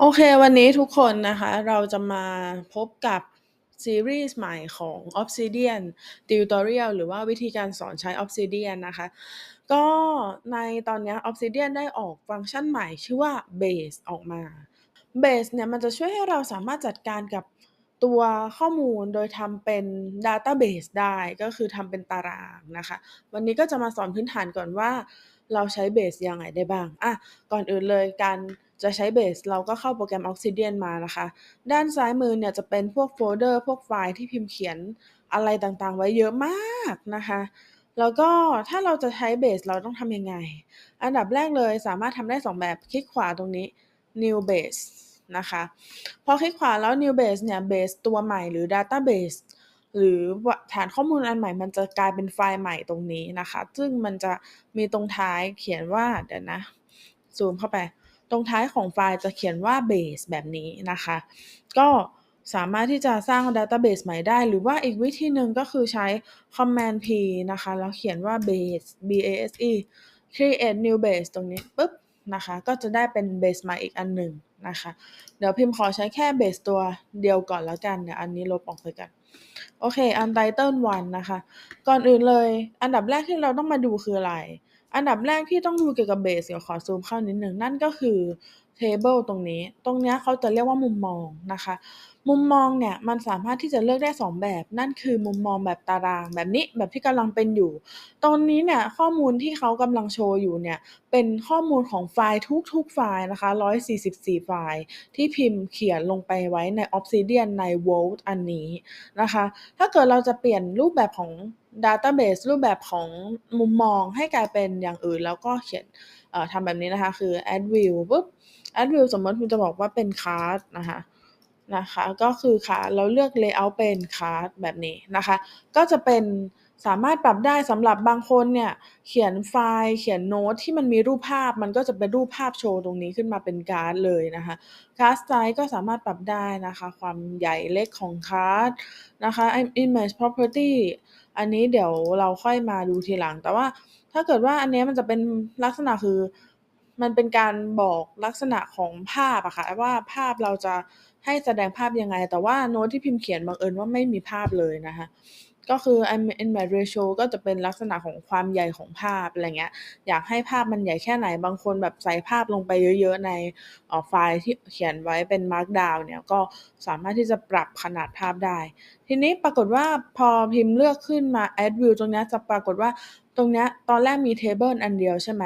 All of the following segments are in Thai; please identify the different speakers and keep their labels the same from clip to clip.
Speaker 1: โอเค วันนี้ทุกคนนะคะ เราจะมาพบกับซีรีส์ใหม่ของ Obsidian Tutorial หรือว่าวิธีการสอนใช้ Obsidian นะคะ ก็ในตอนนี้ Obsidian ได้ออกฟังก์ชันใหม่ชื่อว่า Base ออกมา Base เนี่ยมันจะช่วยให้เราสามารถจัดการกับตัวข้อมูลโดยทำเป็น Database ได้ก็คือทำเป็นตารางนะคะ วันนี้ก็จะมาสอนพื้นฐานก่อนว่าเราใช้ Base ยังไงได้บ้างอะก่อนอื่นเลยการ จะใช้ Base เราก็เข้าโปรแกรม Obsidian มานะคะ ด้านซ้ายมือเนี่ยจะเป็นพวกโฟลเดอร์ พวกไฟล์ที่พิมพ์เขียนอะไรต่างๆ ไว้เยอะมากนะคะ แล้วก็ถ้าเราจะใช้ Base เราต้องทำยังไง อันดับแรกเลยสามารถทำได้ 2 แบบคลิกขวาตรงนี้ New Base นะคะพอคลิกขวาแล้ว New Base เนี่ย Base ตัวใหม่หรือ Database หรือฐานข้อมูลอันใหม่มันจะกลายเป็นไฟล์ใหม่ตรงนี้นะคะ ซึ่งมันจะมีตรงท้ายเขียนว่าเดี๋ยวนะ ซูมเข้าไป รงท้ายของไฟล์จะเขียนว่า Base แบบนี้นะคะ ก็สามารถที่จะสร้าง Database ใหม่ได้ หรือว่าอีกวิธีหนึ่งก็คือใช้ Command P นะคะ แล้วเขียนว่า Base B-A-S-E create new base ตรงนี้ปุ๊บนะคะ ก็จะได้เป็น Base ใหม่อีกอันหนึ่งนะคะ เดี๋ยวพิมพ์ขอใช้แค่ Base ตัวเดียวก่อนแล้วกัน เดี๋ยวอันนี้ลบออกไปก่อนโอเค Untitled 1นะคะ ก่อนอื่นเลย อันดับแรกที่เราต้องมาดูคืออะไร อันดับแรกที่ต้องดูเกี่ยวกับ Base เดี๋ยวขอซูมเข้านิดหนึ่งนั่นก็คือ Table ตรงนี้ ตรงนี้เขาจะเรียกว่ามุมมองนะคะ มุมมองเนี่ยมันสามารถที่จะเลือกได้ 2 แบบ นั่นคือมุมมองแบบตารางแบบนี้แบบที่กำลังเป็นอยู่ ตอนนี้เนี่ยข้อมูลที่เขากำลังโชว์อยู่เนี่ยเป็นข้อมูลของไฟล์ทุกๆไฟล์นะคะ 144 ไฟล์ ที่พิมพ์เขียนลงไปไว้ใน Obsidian ใน Vault อันนี้นะคะ ถ้าเกิดเราจะเปลี่ยนรูปแบบของ Database รูปแบบของมุมมองให้กลายเป็นอย่างอื่น แล้วก็เขียนทำแบบนี้นะคะ คือ add view ปุ๊บ add view สมมติคุณจะบอกว่าเป็น card นะคะนะคะ ก็คือค่ะเราเลือก layout เป็น card แบบนี้นะคะ ก็จะเป็น สามารถปรับได้สำหรับบางคนเนี่ย เขียนไฟล์เขียนโน้ตที่มันมีรูปภาพ มันก็จะเป็นรูปภาพโชว์ตรงนี้ขึ้นมาเป็นการ์ดเลยนะคะ card size ก็สามารถปรับได้นะคะ ความใหญ่เล็กของ card นะคะ image property อันนี้เดี๋ยวเราค่อยมาดูทีหลัง แต่ว่าถ้าเกิดว่าอันนี้มันจะเป็นลักษณะคือมันเป็นการบอกลักษณะของภาพอะค่ะว่าภาพเราจะให้แสดงภาพยังไง แต่ว่าโน้ตที่พิมพ์เขียนบังเอิญว่าไม่มีภาพเลยนะคะ ก็คือ image ratio ก็จะเป็นลักษณะของความใหญ่ของภาพอะไรเงี้ย อยากให้ภาพมันใหญ่แค่ไหน บางคนแบบใส่ภาพลงไปเยอะๆในเอ่อไฟล์ที่เขียนไว้เป็น Markdown เนี่ยก็สามารถที่จะปรับขนาดภาพได้ ทีนี้ปรากฏว่าพอพิมพ์เลือกขึ้นมา add view ตรงนี้จะปรากฏว่า ตรงเนี้ยตอนแรกมี Table อันเดียวใช่ไหม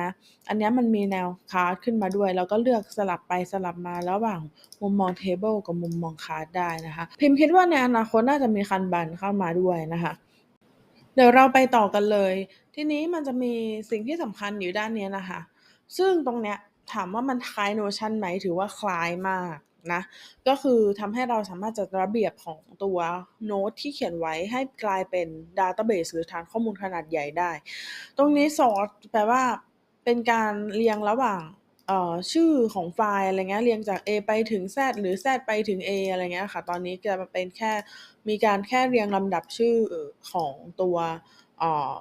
Speaker 1: อันเนี้ยมันมีแนว Card ขึ้นมาด้วยเราก็เลือกสลับไปสลับมาระหว่างมุมมอง Table กับมุมมอง Card ได้นะคะ พิมพ์คิดว่าในอนาคตน่าจะมี Kanban เข้ามาด้วยนะคะเดี๋ยวเราไปต่อกันเลย ทีนี้มันจะมีสิ่งที่สำคัญอยู่ด้านนี้นะคะ ซึ่งตรงเนี้ยถามว่ามันคล้าย Notion ไหมถือว่าคล้ายมาก นะก็คือทำให้เราสามารถจัดระเบียบของตัวโน้ตที่เขียนไว้ให้กลายเป็น Database หรือฐานข้อมูลขนาดใหญ่ได้ ตรงนี้ Sort แปลว่าเป็นการเรียงระหว่างชื่อของไฟล์อะไรเงี้ยเรียงจาก A ไปถึง Z หรือ Z ไปถึง A อะไรเงี้ยค่ะ ตอนนี้จะมาเป็นแค่มีการแค่เรียงลำดับชื่อของตัวออ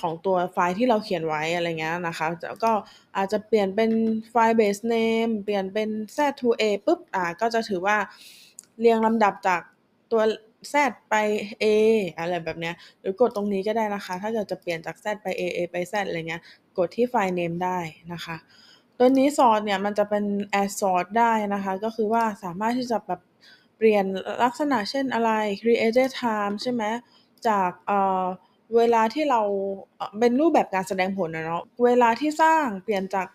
Speaker 1: ของตัวไฟล์ที่เราเขียนไว้อะไรเงี้ยนะคะแล้วก็อาจจะเปลี่ยนเป็นไฟล์ base name เปลี่ยนเป็น Z to A ปุ๊บอ่าก็จะถือว่าเรียงลำดับจากตัว Z ไป A อะไรแบบเนี้ยหรือกดตรงนี้ก็ได้นะคะ ถ้าเกิดจะเปลี่ยนจาก Z ไป A A ไป Z อะไรเงี้ยกดที่ไฟล์ name ได้นะคะตัวนี้ Sort เนี่ยมันจะเป็น add sort ได้นะคะ ก็คือว่าสามารถที่จะแบบเปลี่ยนลักษณะเช่นอะไร created time ใช่ไหมจากเอ่อ เวลาที่เราเป็นรูปแบบการแสดงผลอะเนาะเวลาที่สร้างเปลี่ยนจาก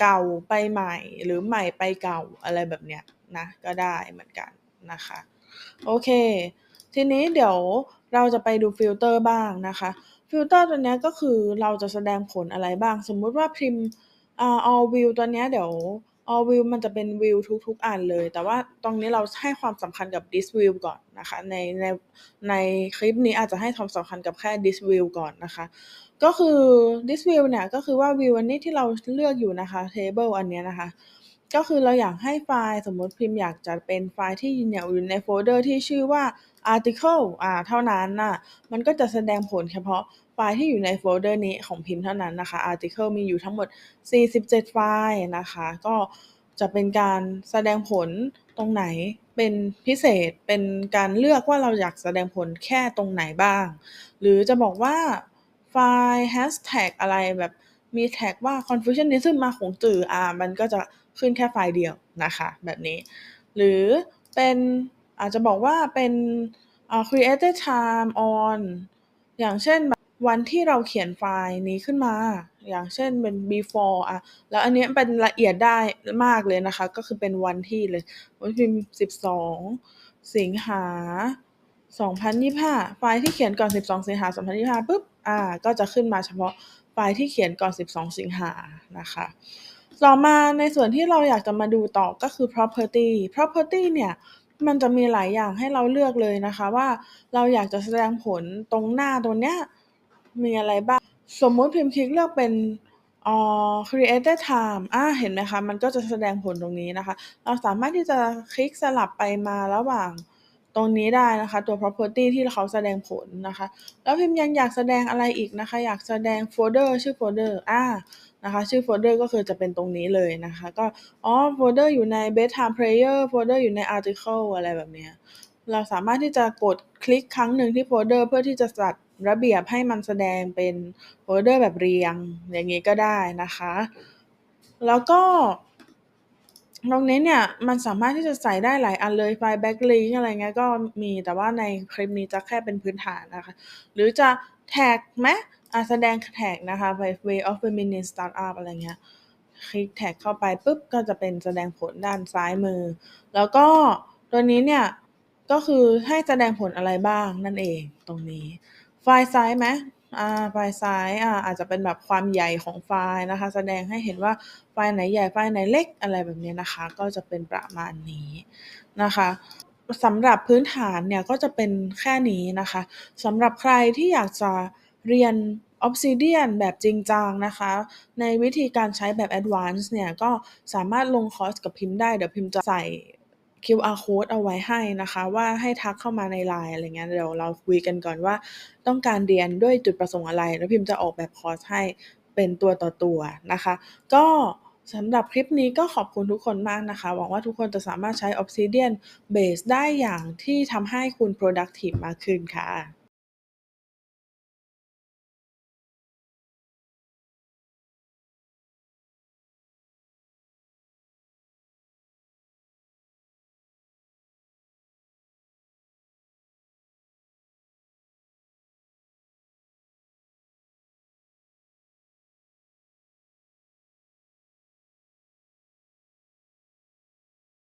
Speaker 1: เก่าไปใหม่หรือใหม่ไปเก่าอะไรแบบเนี้ยนะก็ได้เหมือนกันนะคะ โอเค ทีนี้เดี๋ยวเราจะไปดูฟิลเตอร์บ้างนะคะฟิลเตอร์ตัวนี้ก็คือเราจะแสดงผลอะไรบ้าง สมมุติว่าพิมพ์อ่า all view ตัวนี้เดี๋ยว all view มันจะเป็นวิวทุกๆอันเลย แต่ว่าตรงนี้เราให้ความสำคัญกับ this view ก่อนนะคะ ในในในคลิปนี้อาจจะให้ความสำคัญกับแค่ this view ก่อนนะคะ ก็คือ this view เนี่ย ก็คือว่าวิวอันนี้ที่เราเลือกอยู่นะคะ table อันเนี้ยนะคะ ก็คือเราอยากให้ไฟล์สมมติพิมพ์อยากจะเป็นไฟล์ที่เนี่ยอยู่ในโฟลเดอร์ที่ชื่อว่า article อ่าเท่านั้นน่ะมันก็จะแสดงผลเฉพาะไฟล์ที่อยู่ในโฟลเดอร์นี้ของพิมพ์เท่านั้นนะคะ article มีอยู่ทั้งหมด 47 ไฟล์นะคะ ก็จะเป็นการแสดงผลตรงไหนเป็นพิเศษเป็นการเลือกว่าเราอยากแสดงผลแค่ตรงไหนบ้าง หรือจะบอกว่าไฟล์แฮชแท็กอะไรแบบมีแท็กว่า Confucianism มาของจื่ออ่ามันก็จะขึ้นแค่ไฟล์เดียวนะคะ แบบนี้ หรือเป็น อาจจะบอกว่าเป็น created time on อย่างเช่นแบบวันที่เราเขียนไฟล์นี้ขึ้นมา อย่างเช่นเป็น before อะ แล้วอันนี้เป็นละเอียดได้มากเลยนะคะ ก็คือเป็นวันที่เลยวันพิมพ์12 สิงหา 2025 ไฟล์ที่เขียนก่อน 12 สิงหา 2025ปุ๊บ อ่า ก็จะขึ้นมาเฉพาะไฟล์ที่เขียนก่อน 12 สิงหานะคะ ต่อมาในส่วนที่เราอยากจะมาดูต่อก็คือ property property เนี่ย มันจะมีหลายอย่างให้เราเลือกเลยนะคะว่า เราอยากจะแสดงผลตรงหน้าตรงเนี้ยมีอะไรบ้าง สมมุติพิมพ์คลิกเลือกเป็นอ่อ created time อ่าเห็นไหมคะ มันก็จะแสดงผลตรงนี้นะคะ เราสามารถที่จะคลิกสลับไปมาระหว่างตรงนี้ได้นะคะ ตัว property ที่เขาแสดงผลนะคะ แล้วพิมพ์ยังอยากแสดงอะไรอีกนะคะ อยากแสดงโฟลเดอร์ชื่อโฟลเดอร์อ่า นะคะชื่อโฟลเดอร์ก็คือจะเป็นตรงนี้เลยนะคะ ก็อ๋อโฟลเดอร์อยู่ใน bedtime prayer โฟลเดอร์อยู่ใน article อะไรแบบนี้เราสามารถที่จะกดคลิกครั้งหนึ่งที่โฟลเดอร์เพื่อที่จะจัดระเบียบให้มันแสดงเป็นโฟลเดอร์แบบเรียงอย่างงี้ก็ได้นะคะ แล้วก็ตรงนี้เนี่ยมันสามารถที่จะใส่ได้หลายอันเลยไฟล์ backlink อะไรเงี้ยก็มีแต่ว่าในคลิปนี้จะแค่เป็นพื้นฐานนะคะ หรือจะแท็กไหม อ่าแสดงแท็กนะคะไป way of feminine startup อะไรเงี้ย คลิกแท็กเข้าไปปุ๊บก็จะเป็นแสดงผลด้านซ้ายมือ แล้วก็ตัวนี้เนี่ย ก็คือให้แสดงผลอะไรบ้างนั่นเองตรงนี้ ไฟล์ซ้ายไหมอ่าไฟล์ซ้ายอ่าอาจจะเป็นแบบความใหญ่ของไฟล์นะคะ แสดงให้เห็นว่าไฟล์ไหนใหญ่ไฟล์ไหนเล็กอะไรแบบนี้นะคะ ก็จะเป็นประมาณนี้นะคะสำหรับพื้นฐานเนี่ยก็จะเป็นแค่นี้นะคะสำหรับใครที่อยากจะ เรียน Obsidian แบบจริงจังนะคะ ในวิธีการใช้แบบ advanced เนี่ย ก็สามารถลงคอร์สกับพิมพ์ได้ เดี๋ยวพิมพ์จะใส่ QR code เอาไว้ให้นะคะ ว่าให้ทักเข้ามาใน LINE อะไรเงี้ยเดี๋ยวเราคุยกันก่อนว่า ต้องการเรียนด้วยจุดประสงค์อะไร แล้วพิมพ์จะออกแบบคอร์สให้เป็นตัวต่อตัวนะคะ ก็สำหรับคลิปนี้ก็ขอบคุณทุกคนมากนะคะ หวังว่าทุกคนจะสามารถใช้ Obsidian Base ได้อย่างที่ทำให้คุณ productive มากขึ้นค่ะ